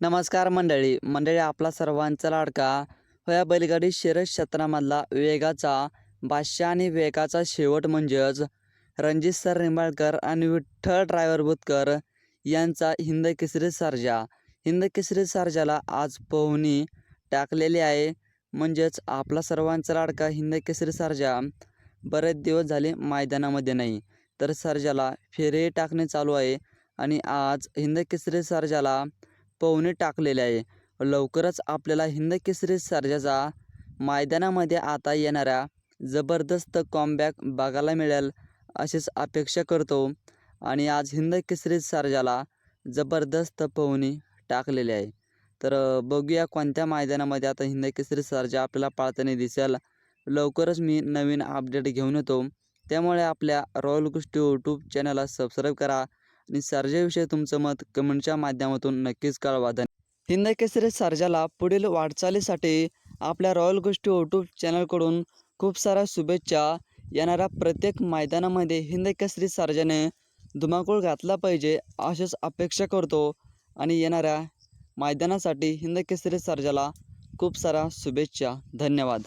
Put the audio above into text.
नमस्कार मंडळी. मंडळी आपला सर्वांचा लाडका. होया बैलगाडी शिरज क्षेत्रामधला वेगाचा बादशाह आणि वेगाचा शेवट म्हणजेच रणजित सर निंबाळकर आणि विठ्ठल ड्रायव्हर बुतकर यांचा हिंद केसरी सारजा. हिंद केसरी सारजाला आज पोहणी टाकलेली आहे. म्हणजेच आपला सर्वांचा लाडका हिंद केसरी सारजा बरेच दिवस झाले मैदानामध्ये नाही तर सर्जाला फेरे टाकणे चालू आहे. आणि आज हिंद केसरी सर्जाला पोहणी टाकलेले आहे. लवकरच आपल्याला हिंद केसरी सर्जाचा मैदानामध्ये आता येणाऱ्या जबरदस्त कॉमबॅक बघायला मिळेल अशीच अपेक्षा करतो. आणि आज हिंद केसरी सर्जाला जबरदस्त पवनी टाकलेली आहे. तर बघूया कोणत्या मैदानामध्ये आता हिंद केसरी सर्जा आपल्याला पाळताना दिसेल. लवकरच मी नवीन अपडेट घेऊन येतो. त्यामुळे आपल्या रॉयल गोष्टी यूट्यूब चॅनलला सबस्क्राईब करा. आणि सर्जाविषयी तुमचं मत कमेंटच्या माध्यमातून नक्कीच कळवा. धन्य- हिंद केसरी सर्जाला पुढील वाटचालीसाठी आपल्या रॉयल गोष्टी यूट्यूब चॅनलकडून खूप साऱ्या शुभेच्छा. येणाऱ्या प्रत्येक मैदानामध्ये हिंद केसरी सर्जाने धुमाकूळ घातला पाहिजे अशीच अपेक्षा करतो आणि येणाऱ्या मैदानासाठी हिंद केसरी सर्जाला खूप साऱ्या शुभेच्छा. धन्यवाद.